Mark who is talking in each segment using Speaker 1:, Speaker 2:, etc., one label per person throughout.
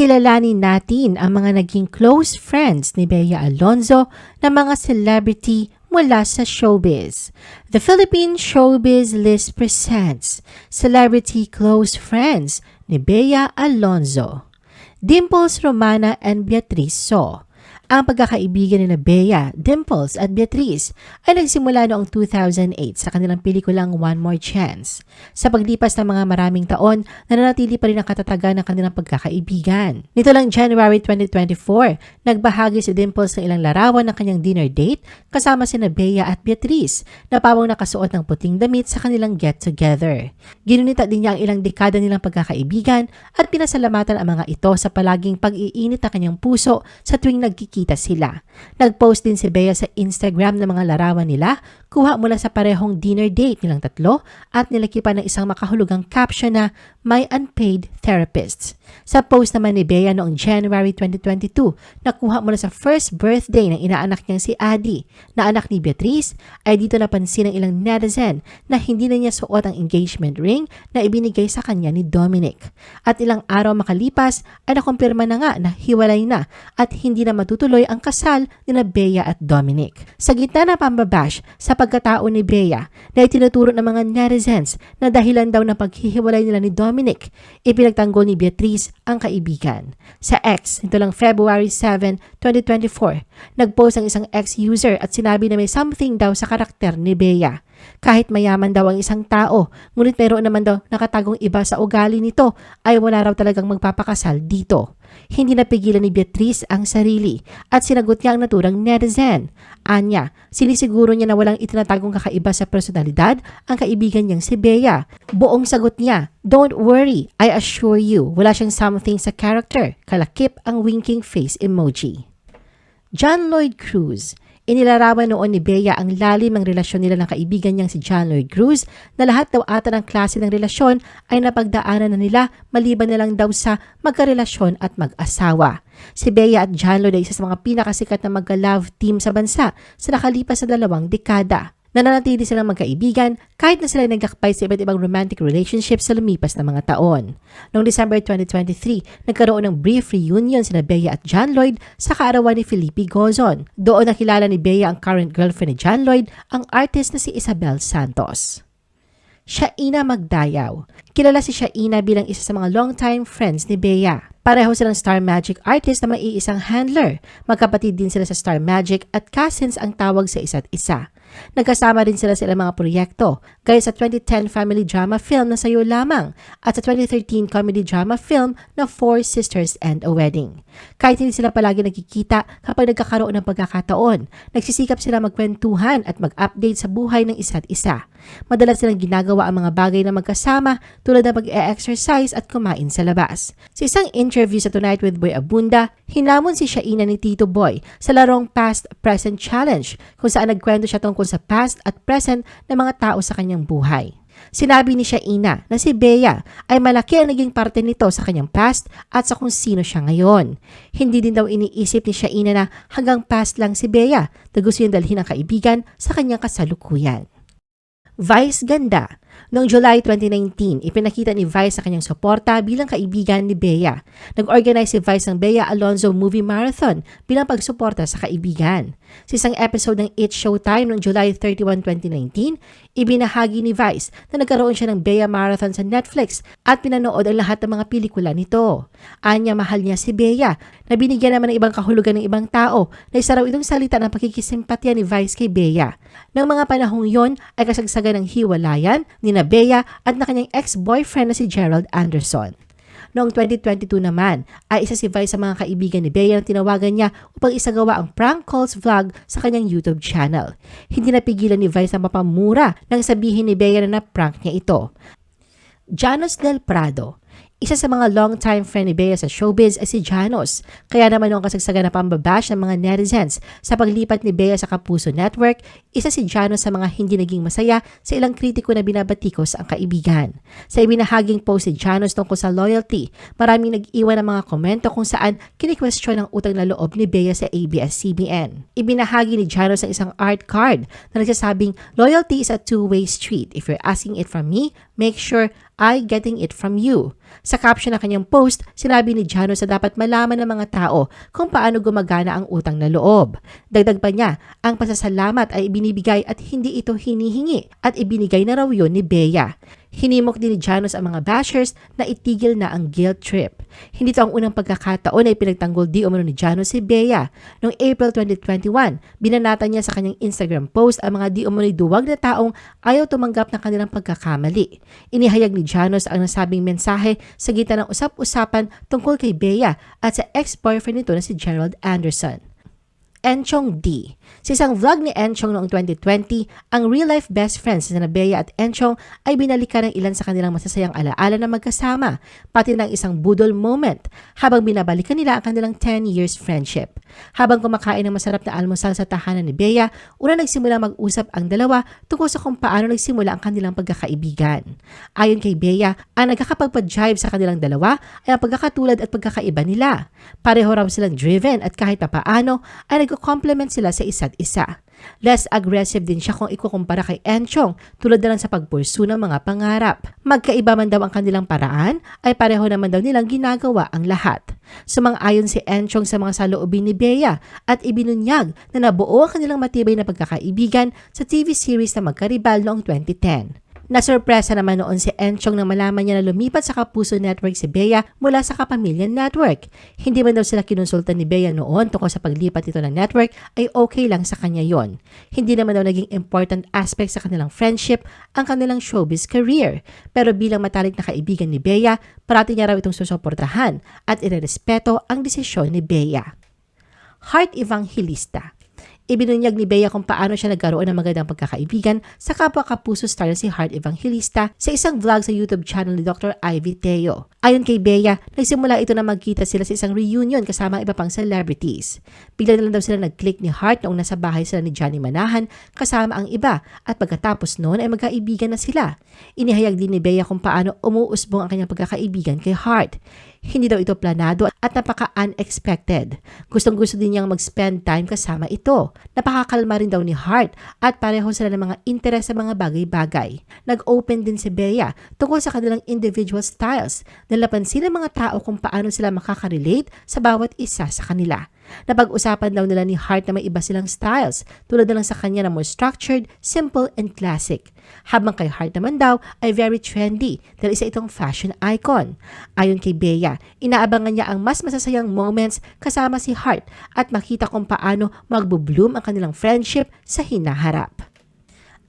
Speaker 1: kilalanin natin ang mga naging close friends ni Bea Alonzo na mga celebrity mula sa showbiz. The Philippine Showbiz List presents Celebrity Close Friends ni Bea Alonzo. Dimples Romana and Beatriz So. Ang pagkakaibigan ni na Bea, Dimples at Beatriz ay nagsimula noong 2008 sa kanilang pelikulang One More Chance. Sa paglipas ng mga maraming taon, nananatili pa rin ang katatagan ng kanilang pagkakaibigan. Nito lang January 2024, nagbahagi si Dimples ng ilang larawan ng kanyang dinner date kasama si na Bea at Beatriz na pawang nakasuot ng puting damit sa kanilang get-together. Ginunita din niya ang ilang dekada nilang pagkakaibigan at pinasalamatan ang mga ito sa palaging pag-iinit ng kanyang puso sa tuwing nagkikita nagkita sila. Nag-post din si Bea sa Instagram ng mga larawan nila, kuha mula sa parehong dinner date nilang tatlo at nilakipan ng isang makahulugang caption na My Unpaid Therapists. Sa post naman ni Bea noong January 2022, nakuha mula sa first birthday ng inaanak niyang si Adi, na anak ni Beatrice, ay dito napansin ng ilang netizen na hindi na niya suot ang engagement ring na ibinigay sa kanya ni Dominic. At ilang araw makalipas ay nakumpirma na nga na hiwalay na at hindi na matutuloy tuloy ang kasal ni na Bea at Dominic. Sa gitna ng pambabash sa pagkatao ni Bea na itinuturo ng mga netizens na dahilan daw ng paghihiwalay nila ni Dominic, ipinagtanggol ni Beatrice ang kaibigan. Sa X, nito lang February 7, 2024, nagpost ang isang ex-user at sinabi na may something daw sa karakter ni Bea. Kahit mayaman daw ang isang tao, ngunit meron naman daw nakatagong iba sa ugali nito ay wala raw talagang magpapakasal dito. Hindi napigilan ni Beatrice ang sarili at sinagot niya ang naturang netizen. Anya, sinisiguro niya na walang itinatagong kakaiba sa personalidad ang kaibigan niyang si Bea. Buong sagot niya, Don't worry, I assure you, wala siyang something sa character. Kalakip ang winking face emoji. John Lloyd Cruz, Inilarawan noon ni Bea ang lalim ng relasyon nila ng kaibigan niyang si John Lloyd Cruz na lahat daw ata ng klase ng relasyon ay napagdaanan na nila maliban na lang daw sa magkarelasyon at mag-asawa. Si Bea at John Lloyd ay isa sa mga pinakasikat na magka-love team sa bansa sa nakalipas na dalawang dekada. Nananatili silang magkaibigan kahit na sila nagkakpay sa iba't ibang romantic relationships sa lumipas na mga taon. Noong December 2023, nagkaroon ng brief reunion sina Bea at John Lloyd sa kaarawan ni Felipe Gozon. Doon nakilala ni Bea ang current girlfriend ni John Lloyd, ang artist na si Isabel Santos. Shaina Magdayaw. Kilala si Shaina bilang isa sa mga longtime friends ni Bea. Pareho silang Star Magic artist na may iisang handler. Magkapatid din sila sa Star Magic at cousins ang tawag sa isa't isa. Nagkasama din sila sa ilang mga proyekto, gaya sa 2010 family drama film na Sayo Lamang at sa 2013 comedy drama film na Four Sisters and a Wedding. Kahit hindi sila palagi nagkikita kapag nagkakaroon ng pagkakataon, nagsisikap sila magkwentuhan at mag-update sa buhay ng isa't isa. Madalas silang ginagawa ang mga bagay na magkasama tulad ng pag-e-exercise at kumain sa labas. Sa isang interview sa Tonight with Boy Abunda, hinamon si Shaina ni Tito Boy sa larong Past Present Challenge kung saan nagkwento siya tungkol sa past at present ng mga tao sa kanyang buhay. Sinabi ni Shaina na si Bea ay malaki ang naging parte nito sa kanyang past at sa kung sino siya ngayon. Hindi din daw iniisip ni Shaina na hanggang past lang si Bea na gusto niyang dalhin ang kaibigan sa kanyang kasalukuyan. Vice Ganda Noong July 2019, ipinakita ni Vice sa kanyang suporta bilang kaibigan ni Bea. Nag-organize si Vice ng Bea Alonzo Movie Marathon bilang pagsuporta sa kaibigan. Sa isang episode ng It's Showtime noong July 31, 2019, ibinahagi ni Vice na nagkaroon siya ng Bea Marathon sa Netflix at pinanood ang lahat ng mga pelikula nito. Anya mahal niya si Bea na binigyan naman ng ibang kahulugan ng ibang tao na isa raw itong salita ng pakikisimpatya ni Vice kay Bea. Nang mga panahong yon ay kasagsagan ng hiwalayan ni Bea at na kanyang ex-boyfriend na si Gerald Anderson. Noong 2022 naman, ay isa si Vice sa mga kaibigan ni Bea na tinawagan niya upang isagawa ang prank calls vlog sa kanyang YouTube channel. Hindi napigilan ni Vice ang mapamura nang sabihin ni Bea na na-prank niya ito. Janos Del Prado isa sa mga long-time friend ni Bea sa showbiz ay si Janos. Kaya naman noong kasagsagan na pambabash ng mga netizens sa paglipat ni Bea sa Kapuso Network, isa si Janos sa mga hindi naging masaya sa ilang kritiko na binabatikos ang kaibigan. Sa ibinahaging post si Janos tungkol sa loyalty, maraming nag-iwan ng mga komento kung saan kinikwestiyon ang utang na loob ni Bea sa ABS-CBN. Ibinahagi ni Janos ang isang art card na nagsasabing, Loyalty is a two-way street. If you're asking it from me, Make sure I getting it from you. Sa caption ng kanyang post, sinabi ni Janos na dapat malaman ng mga tao kung paano gumagana ang utang na loob. Dagdag pa niya, ang pasasalamat ay ibinibigay at hindi ito hinihingi at ibinigay na raw yun ni Bea. Hinimok din ni Janos ang mga bashers na itigil na ang guilt trip. Hindi ito ang unang pagkakataon na ipinagtanggol di umano ni Janos si Bea. Noong April 2021, binanata niya sa kanyang Instagram post ang mga di umano'y duwag na taong ayaw tumanggap ng kanilang pagkakamali. Inihayag ni Janos ang nasabing mensahe sa gitna ng usap-usapan tungkol kay Bea at sa ex-boyfriend nito na si Gerald Anderson. Enchong D. Sa isang vlog ni Enchong noong 2020, ang real-life best friends na Bea at Enchong ay binalikan ng ilan sa kanilang masasayang alaala na magkasama, pati ng isang budol moment habang binabalikan nila ang kanilang 10 years friendship. Habang kumakain ng masarap na almusal sa tahanan ni Bea, una nagsimula mag-usap ang dalawa tungkol sa kung paano nagsimula ang kanilang pagkakaibigan. Ayon kay Bea, ang nagkakapagpa-jive sa kanilang dalawa ay ang pagkakatulad at pagkakaiba nila. Pareho raw silang driven at kahit papaano ay nagko-complement sila sa isa't isa. Less aggressive din siya kung ikukumpara kay Enchong tulad na lang sa pagpursu ng mga pangarap. Magkaiba man daw ang kanilang paraan, ay pareho naman daw nilang ginagawa ang lahat. Sumang-ayon si Enchong sa mga saloobin ni Bea at ibinunyag na nabuo ang kanilang matibay na pagkakaibigan sa TV series na magkaribal noong 2010. Nasurpresa naman noon si Enchong nang malaman niya na lumipat sa Kapuso Network si Bea mula sa Kapamilya Network. Hindi man daw sila kinonsulta ni Bea noon tungkol sa paglipat nito ng network ay okay lang sa kanya yon. Hindi naman daw naging important aspect sa kanilang friendship ang kanilang showbiz career. Pero bilang matalik na kaibigan ni Bea, parati niya raw itong susuportahan at irerespeto ang desisyon ni Bea. Heart Evangelista Ibinunyag ni Bea kung paano siya nagkaroon ng magandang pagkakaibigan sa kapwa kapuso star na si Heart Evangelista sa isang vlog sa YouTube channel ni Dr. Ivy Teo. Ayon kay Bea, nagsimula ito na magkita sila sa isang reunion kasama iba pang celebrities. Bigla na lang daw sila nag-click ni Heart noong nasa bahay sila ni Johnny Manahan kasama ang iba at pagkatapos noon ay magkaibigan na sila. Inihayag din ni Bea kung paano umuusbong ang kanyang pagkakaibigan kay Heart. Hindi daw ito planado at napaka-unexpected. Gustong gusto din niyang mag-spend time kasama ito. Napakakalma rin daw ni Hart at pareho sila ng mga interes sa mga bagay-bagay. Nag-open din si Bea tungkol sa kanilang individual styles. Nalapansin ng mga tao kung paano sila makaka-relate sa bawat isa sa kanila. Napag-usapan daw nila ni Hart na may iba silang styles, tulad na lang sa kanya na more structured, simple, and classic. Habang kay Hart naman daw ay very trendy dahil isa itong fashion icon. Ayon kay Bea, inaabangan niya ang mas masasayang moments kasama si Hart at makita kung paano magbo-bloom ang kanilang friendship sa hinaharap.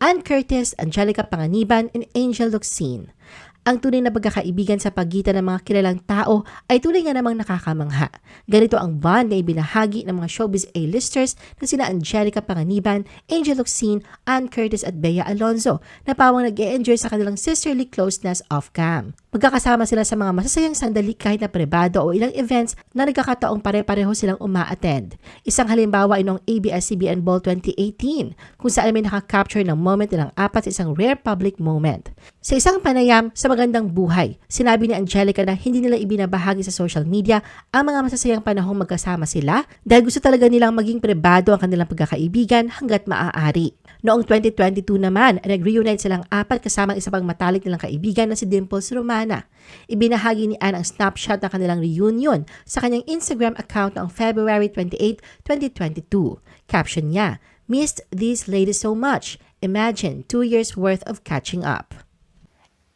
Speaker 1: Ann Curtis, Angelica Panganiban, and Angel Luxine. Ang tunay na pagkakaibigan sa pagitan ng mga kilalang tao ay tunay nga namang nakakamangha. Ganito ang bond na ibinahagi ng mga showbiz A-listers na sina Angelica Panganiban, Angel Luxine, Ann Curtis at Bea Alonzo na pawang nag enjoy sa kanilang sisterly closeness off-cam. Magkakasama sila sa mga masasayang sandali kahit na privado o ilang events na nagkakataong pare-pareho silang uma-attend. Isang halimbawa ay noong ABS-CBN Ball 2018 kung saan may nakakapture ng moment nilang apat sa isang rare public moment. Sa isang panayam sa magandang buhay, sinabi ni Angelica na hindi nila ibinabahagi sa social media ang mga masasayang panahong magkasama sila dahil gusto talaga nilang maging privado ang kanilang pagkakaibigan hanggat maaari. Noong 2022 naman, nag-reunite silang apat kasama isa pang matalik nilang kaibigan na si Dimples Romana. Ibinahagi ni Anne ang snapshot ng kanilang reunion sa kanyang Instagram account noong February 28, 2022. Caption niya, Missed these ladies so much. Imagine two years worth of catching up.